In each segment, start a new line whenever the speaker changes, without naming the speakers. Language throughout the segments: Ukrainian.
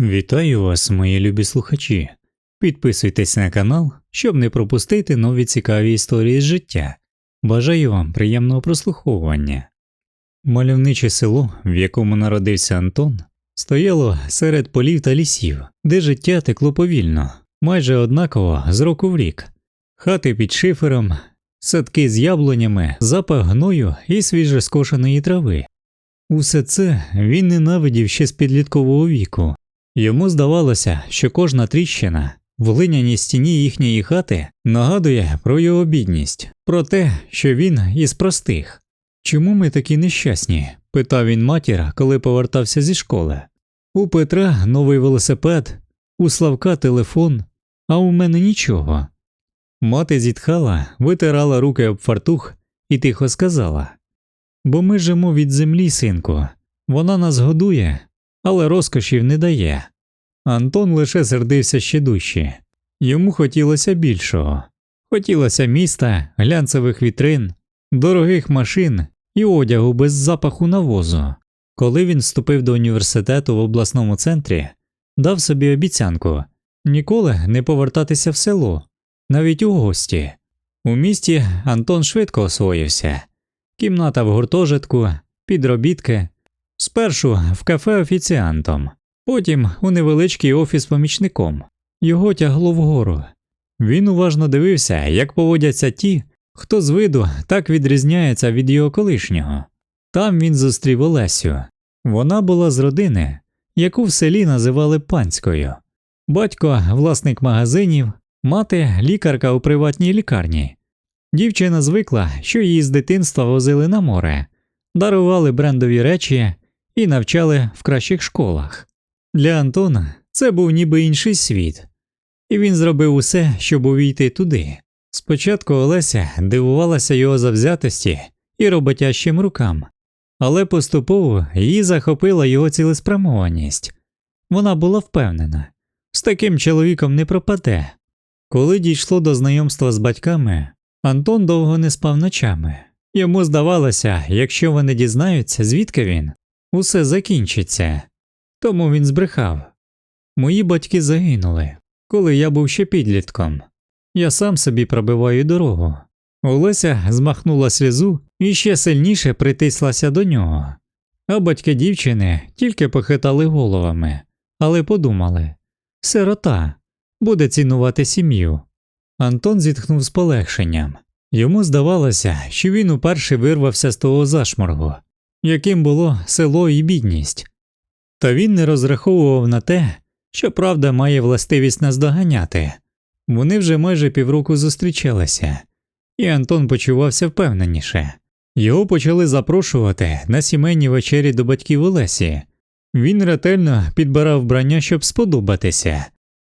Вітаю вас, мої любі слухачі. Підписуйтесь на канал, щоб не пропустити нові цікаві історії з життя. Бажаю вам приємного прослуховування. Мальовниче село, в якому народився Антон, стояло серед полів та лісів, де життя текло повільно, майже однаково з року в рік. Хати під шифером, садки з яблунями, запах гною і свіжескошеної трави. Усе це він ненавидів ще з підліткового віку. Йому здавалося, що кожна тріщина в глиняній стіні їхньої хати нагадує про його бідність, про те, що він із простих. Чому ми такі нещасні? питав він матір, коли повертався зі школи. У Петра новий велосипед, у Славка телефон, а у мене нічого. Мати зітхала, витирала руки об фартух і тихо сказала Бо ми живемо від землі, синку, вона нас годує, але розкошів не дає. Антон лише сердився ще дужче. Йому хотілося більшого. Хотілося міста, глянцевих вітрин, дорогих машин і одягу без запаху навозу. Коли він вступив до університету в обласному центрі, дав собі обіцянку ніколи не повертатися в село, навіть у гості. У місті Антон швидко освоївся. Кімната в гуртожитку, підробітки, Спершу в кафе офіціантом, потім у невеличкий офіс помічником. Його тягло вгору. Він уважно дивився, як поводяться ті, хто з виду так відрізняється від його колишнього. Там він зустрів Олесю. Вона була з родини, яку в селі називали панською. Батько власник магазинів, мати лікарка у приватній лікарні. Дівчина звикла, що її з дитинства возили на море, дарували брендові речі і навчали в кращих школах. Для Антона це був ніби інший світ, і він зробив усе, щоб увійти туди. Спочатку Олеся дивувалася його завзятості і роботящим рукам, але поступово її захопила його цілеспрямованість. Вона була впевнена, з таким чоловіком не пропаде. Коли дійшло до знайомства з батьками, Антон довго не спав ночами. Йому здавалося, якщо вони дізнаються, звідки він, усе закінчиться. Тому він збрехав. Мої батьки загинули, коли я був ще підлітком. Я сам собі пробиваю дорогу. Олеся змахнула слізу і ще сильніше притислася до нього. А батьки дівчини тільки похитали головами, але подумали сирота буде цінувати сім'ю. Антон зітхнув з полегшенням. Йому здавалося, що він уперше вирвався з того зашморгу, яким було село і бідність. Та він не розраховував на те, що правда має властивість наздоганяти. Вони вже майже півроку зустрічалися, і Антон почувався впевненіше. Його почали запрошувати на сімейні вечері до батьків Олесі. Він ретельно підбирав вбрання, щоб сподобатися,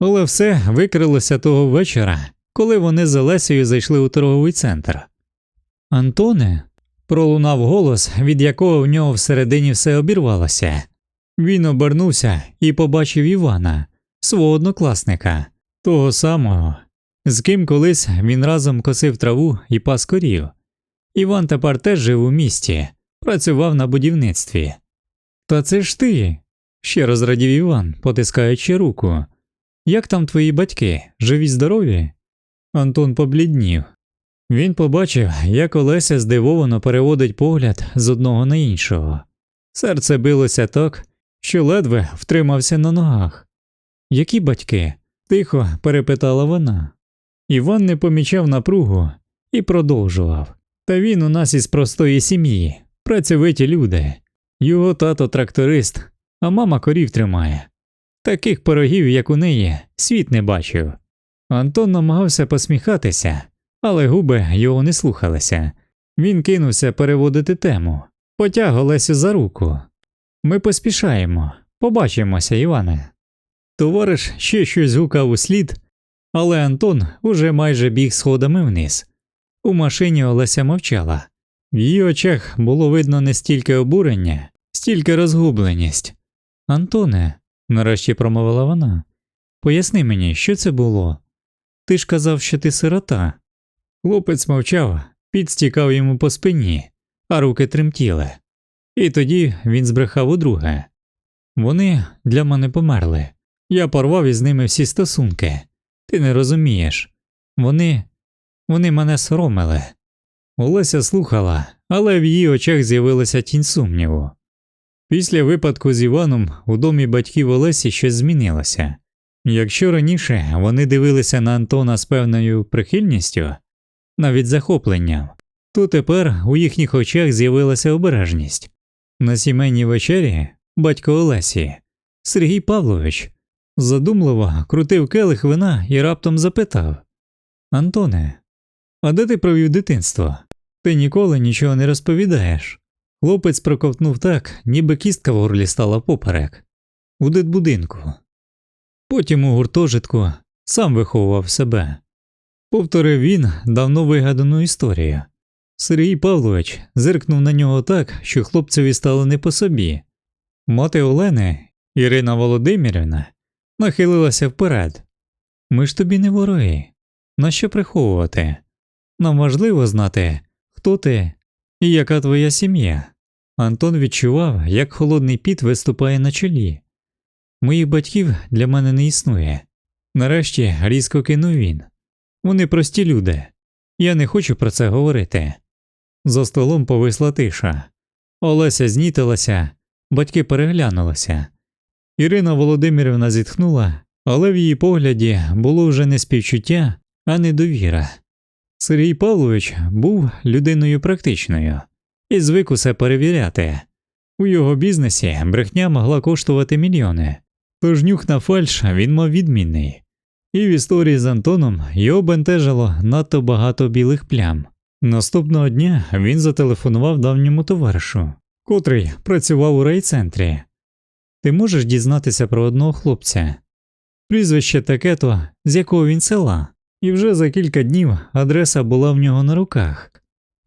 але все викрилося того вечора, коли вони з Олесею зайшли у торговий центр. Антоне, пролунав голос, від якого в нього всередині все обірвалося. Він обернувся і побачив Івана, свого однокласника, того самого, з ким колись він разом косив траву і пас корів. Іван тепер теж жив у місті, працював на будівництві. Та це ж ти, ще розрадів Іван, потискаючи руку. Як там твої батьки? Живі здорові? Антон побліднів. Він побачив, як Олеся здивовано переводить погляд з одного на іншого. Серце билося так, що ледве втримався на ногах. Які батьки? тихо перепитала вона. Іван не помічав напругу і продовжував. Та він у нас із простої сім'ї, працьовиті люди. Його тато тракторист, а мама корів тримає. Таких пирогів, як у неї, світ не бачив. Антон намагався посміхатися, але губи його не слухалися. Він кинувся переводити тему, потяг Олесю за руку. Ми поспішаємо, побачимося, Іване. Товариш ще щось гукав у слід, але Антон уже майже біг сходами вниз. У машині Олеся мовчала. В її очах було видно не стільки обурення, стільки розгубленість. Антоне, нарешті промовила вона, поясни мені, що це було. Ти ж казав, що ти сирота. Хлопець мовчав, підстікав йому по спині, а руки тремтіли. І тоді він збрехав удруге. Вони для мене померли. Я порвав із ними всі стосунки. Ти не розумієш. Вони. вони мене соромили. Олеся слухала, але в її очах з'явилася тінь сумніву. Після випадку з Іваном у домі батьків Олесі щось змінилося. Якщо раніше вони дивилися на Антона з певною прихильністю, навіть захопленням, то тепер у їхніх очах з'явилася обережність. На сімейній вечері батько Олесі, Сергій Павлович, задумливо крутив келих вина і раптом запитав Антоне, а де ти провів дитинство? Ти ніколи нічого не розповідаєш. Хлопець проковтнув так, ніби кістка в горлі стала поперек, у дитбудинку. Потім у гуртожитку сам виховував себе. Повторив він давно вигадану історію. Сергій Павлович зиркнув на нього так, що хлопцеві стало не по собі. Мати Олени, Ірина Володимирівна, нахилилася вперед. Ми ж тобі не вороги. Нащо приховувати? Нам важливо знати, хто ти і яка твоя сім'я. Антон відчував, як холодний піт виступає на чолі. Моїх батьків для мене не існує. Нарешті різко кинув він. Вони прості люди. Я не хочу про це говорити. За столом повисла тиша. Олеся знітилася, батьки переглянулися. Ірина Володимирівна зітхнула, але в її погляді було вже не співчуття, а недовіра. Сергій Павлович був людиною практичною і звик усе перевіряти. У його бізнесі брехня могла коштувати мільйони, тож нюх на фальш він мав відмінний. І в історії з Антоном його бентежило надто багато білих плям. Наступного дня він зателефонував давньому товаришу, котрий працював у райцентрі. Ти можеш дізнатися про одного хлопця? Прізвище таке то, з якого він села, і вже за кілька днів адреса була в нього на руках.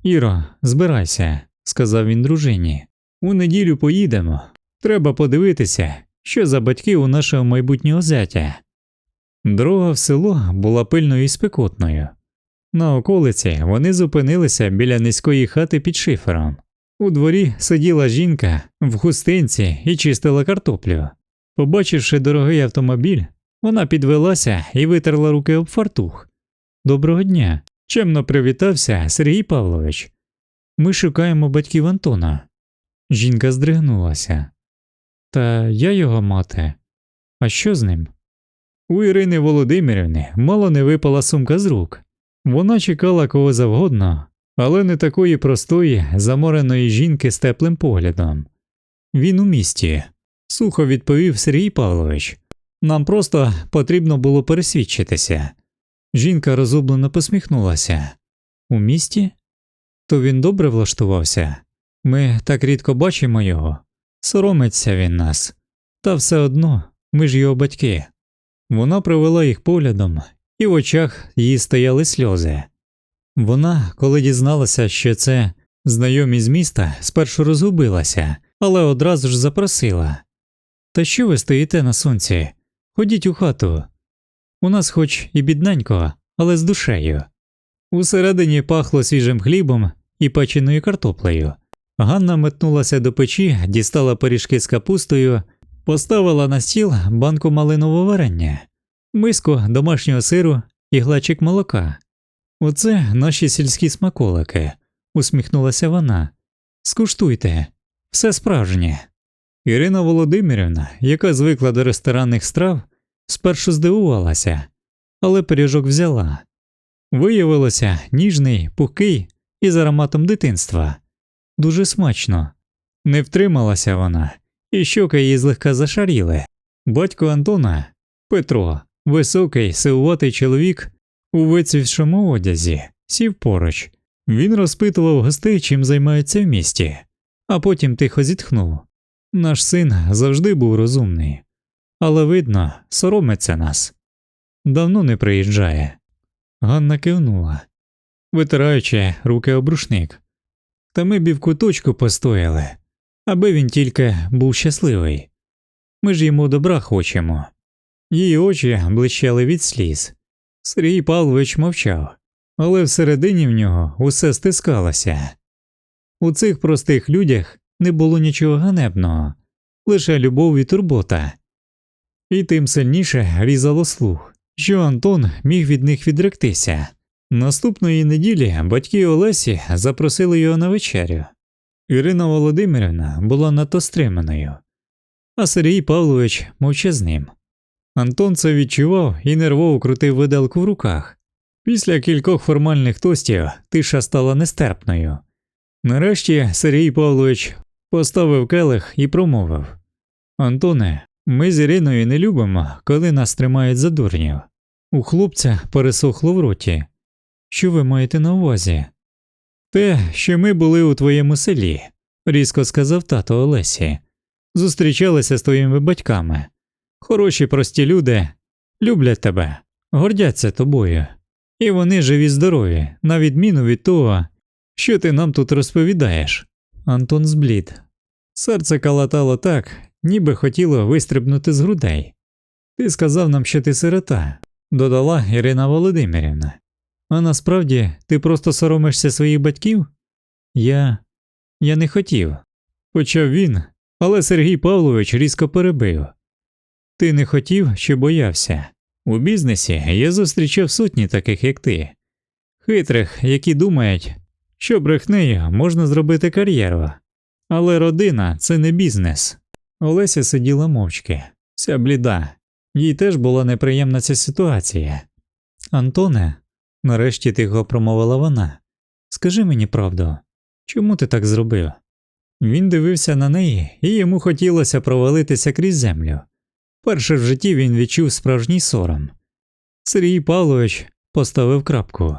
Іро, збирайся, сказав він дружині. У неділю поїдемо. Треба подивитися, що за батьки у нашого майбутнього зятя. Дорога в село була пильною і спекотною. На околиці вони зупинилися біля низької хати під шифером. У дворі сиділа жінка в хустинці і чистила картоплю. Побачивши дорогий автомобіль, вона підвелася і витерла руки об фартух. Доброго дня, чемно привітався Сергій Павлович. Ми шукаємо батьків Антона. Жінка здригнулася. Та я його мати. А що з ним? У Ірини Володимирівни мало не випала сумка з рук. Вона чекала кого завгодно, але не такої простої, замореної жінки з теплим поглядом. Він у місті, сухо відповів Сергій Павлович. Нам просто потрібно було пересвідчитися. Жінка розгублено посміхнулася. У місті? То він добре влаштувався. Ми так рідко бачимо його. Соромиться він нас. Та все одно ми ж його батьки. Вона провела їх поглядом, і в очах її стояли сльози. Вона, коли дізналася, що це знайомі з міста, спершу розгубилася, але одразу ж запросила Та що ви стоїте на сонці? Ходіть у хату. У нас хоч і бідненько, але з душею. Усередині пахло свіжим хлібом і печеною картоплею. Ганна метнулася до печі, дістала пиріжки з капустою, поставила на стіл банку малинового варення, миску домашнього сиру і глечик молока. Оце наші сільські смаколики, усміхнулася вона. Скуштуйте, все справжнє. Ірина Володимирівна, яка звикла до ресторанних страв, спершу здивувалася, але пиріжок взяла. Виявилося ніжний, пухкий і з ароматом дитинства. Дуже смачно. Не втрималася вона, і щоки її злегка зашаріли. Батько Антона, Петро, високий, силуватий чоловік у вицвівшому одязі, сів поруч. Він розпитував гостей, чим займаються в місті, а потім тихо зітхнув. Наш син завжди був розумний, але видно, соромиться нас. Давно не приїжджає. Ганна кивнула, витираючи руки об рушник. Та ми б і в куточку постояли, аби він тільки був щасливий. Ми ж йому добра хочемо. Її очі блищали від сліз. Сергій Павлович мовчав, але всередині в нього усе стискалося. У цих простих людях не було нічого ганебного, лише любов і турбота. І тим сильніше різало слух, що Антон міг від них відректися. Наступної неділі батьки Олесі запросили його на вечерю. Ірина Володимирівна була надто стриманою, а Сергій Павлович мовчазним. Антон це відчував і нервово крутив виделку в руках. Після кількох формальних тостів тиша стала нестерпною. Нарешті Сергій Павлович поставив келих і промовив Антоне, ми з Іриною не любимо, коли нас тримають за дурнів. У хлопця пересохло в роті. Що ви маєте на увазі? Те, що ми були у твоєму селі, різко сказав тато Олесі. Зустрічалися з твоїми батьками. Хороші прості люди люблять тебе, гордяться тобою. І вони живі здорові, на відміну від того, що ти нам тут розповідаєш. Антон зблід. Серце калатало так, ніби хотіло вистрибнути з грудей. Ти сказав нам, що ти сирота, додала Ірина Володимирівна. А насправді ти просто соромишся своїх батьків? Я. я не хотів. Почав він, але Сергій Павлович різко перебив. Ти не хотів чи боявся. У бізнесі я зустрічав сотні таких, як ти, хитрих, які думають, що брехнею можна зробити кар'єру. Але родина це не бізнес. Олеся сиділа мовчки, вся бліда, їй теж була неприємна ця ситуація. Антоне, нарешті тихо промовила вона, скажи мені правду, чому ти так зробив? Він дивився на неї, і йому хотілося провалитися крізь землю. Перше в житті він відчув справжній сором. Сергій Павлович поставив крапку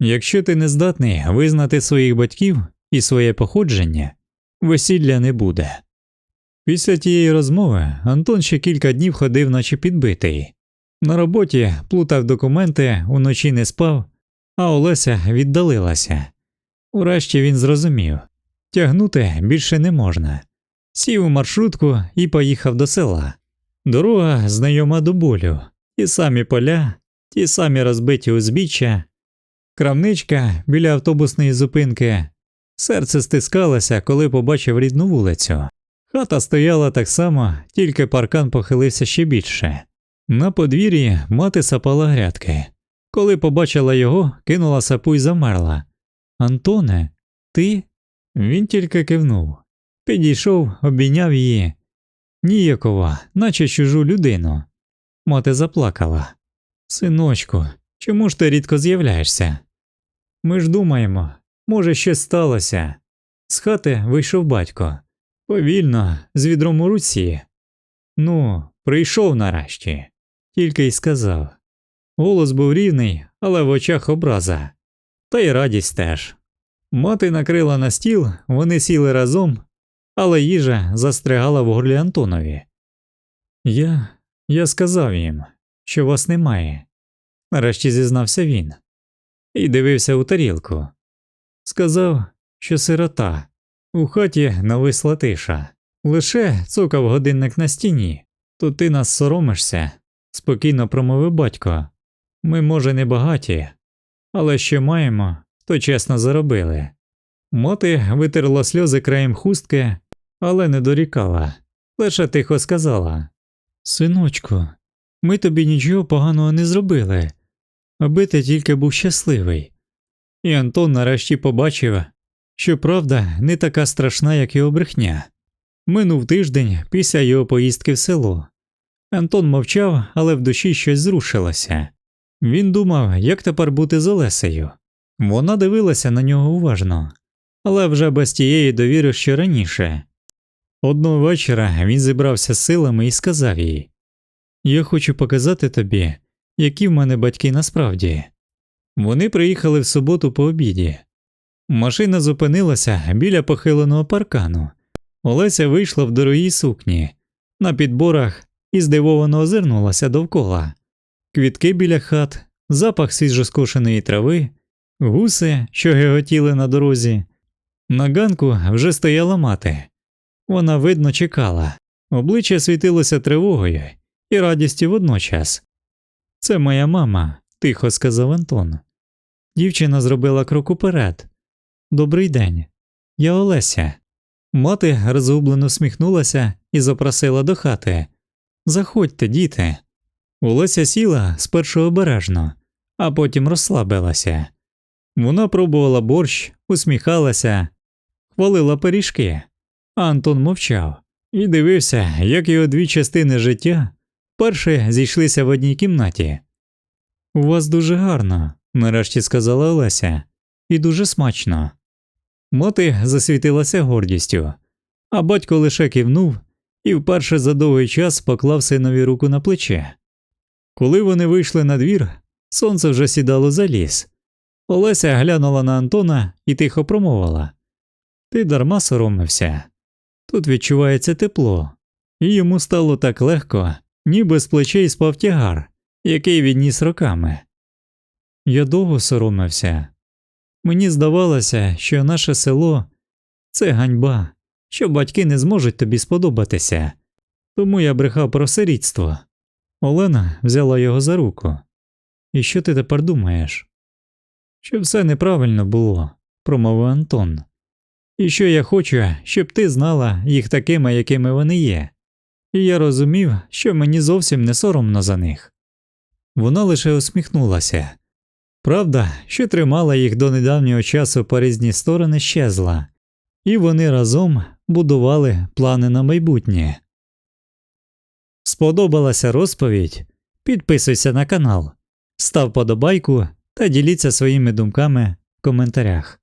якщо ти не здатний визнати своїх батьків і своє походження, весілля не буде. Після тієї розмови Антон ще кілька днів ходив, наче підбитий. На роботі плутав документи, уночі не спав, а Олеся віддалилася. Урешті він зрозумів тягнути більше не можна. Сів у маршрутку і поїхав до села. Дорога знайома до болю, ті самі поля, ті самі розбиті узбіччя, крамничка біля автобусної зупинки. Серце стискалося, коли побачив рідну вулицю. Хата стояла так само, тільки паркан похилився ще більше. На подвір'ї мати сапала грядки. Коли побачила його, кинула сапу й замерла. Антоне, ти? Він тільки кивнув. Підійшов, обійняв її. Ніякова, наче чужу людину. Мати заплакала. Синочку, чому ж ти рідко з'являєшся? Ми ж думаємо, може, щось сталося. З хати вийшов батько. Повільно, з відром у руці. Ну, прийшов нарешті, тільки й сказав. Голос був рівний, але в очах образа, та й радість теж. Мати накрила на стіл, вони сіли разом, але їжа застрягала в горлі Антонові. Я я сказав їм, що вас немає, нарешті зізнався він, і дивився у тарілку. Сказав, що сирота. У хаті нависла тиша. Лише цокав годинник на стіні. То ти нас соромишся, спокійно промовив батько. Ми, може, не багаті, але що маємо, то чесно заробили. Мати витерла сльози краєм хустки, але не дорікала, лише тихо сказала Синочку, ми тобі нічого поганого не зробили, аби ти тільки був щасливий. І Антон нарешті побачив, що правда не така страшна, як його брехня. Минув тиждень після його поїздки в село. Антон мовчав, але в душі щось зрушилося. Він думав, як тепер бути з Олесею. Вона дивилася на нього уважно, але вже без тієї довіри, що раніше. Одного вечора він зібрався силами і сказав їй Я хочу показати тобі, які в мене батьки насправді. Вони приїхали в суботу по обіді. Машина зупинилася біля похиленого паркану. Олеся вийшла в дорогій сукні, на підборах і здивовано озирнулася довкола. Квітки біля хат, запах свіжоскошеної трави, гуси, що геготіли на дорозі. На ганку вже стояла мати. Вона видно чекала, обличчя світилося тривогою і радістю водночас. Це моя мама, тихо сказав Антон. Дівчина зробила крок уперед. Добрий день, я Олеся. Мати розгублено всміхнулася і запросила до хати. Заходьте, діти. Олеся сіла спершу обережно, а потім розслабилася. Вона пробувала борщ, усміхалася, хвалила пиріжки, Антон мовчав і дивився, як його дві частини життя перші зійшлися в одній кімнаті. У вас дуже гарно, нарешті сказала Олеся, і дуже смачно. Мати засвітилася гордістю, а батько лише кивнув і вперше за довгий час поклав синові руку на плече. Коли вони вийшли на двір, сонце вже сідало за ліс. Олеся глянула на Антона і тихо промовила Ти дарма соромився. Тут відчувається тепло, і йому стало так легко, ніби з плечей спав тягар, який відніс роками. Я довго соромився. Мені здавалося, що наше село це ганьба, що батьки не зможуть тобі сподобатися, тому я брехав про сирітство. Олена взяла його за руку. І що ти тепер думаєш? Що все неправильно було, промовив Антон. І що я хочу, щоб ти знала їх такими, якими вони є. І я розумів, що мені зовсім не соромно за них. Вона лише усміхнулася. Правда, що тримала їх до недавнього часу по різні сторони щезла, і вони разом будували плани на майбутнє. Сподобалася розповідь? Підписуйся на канал, став подобайку та діліться своїми думками в коментарях.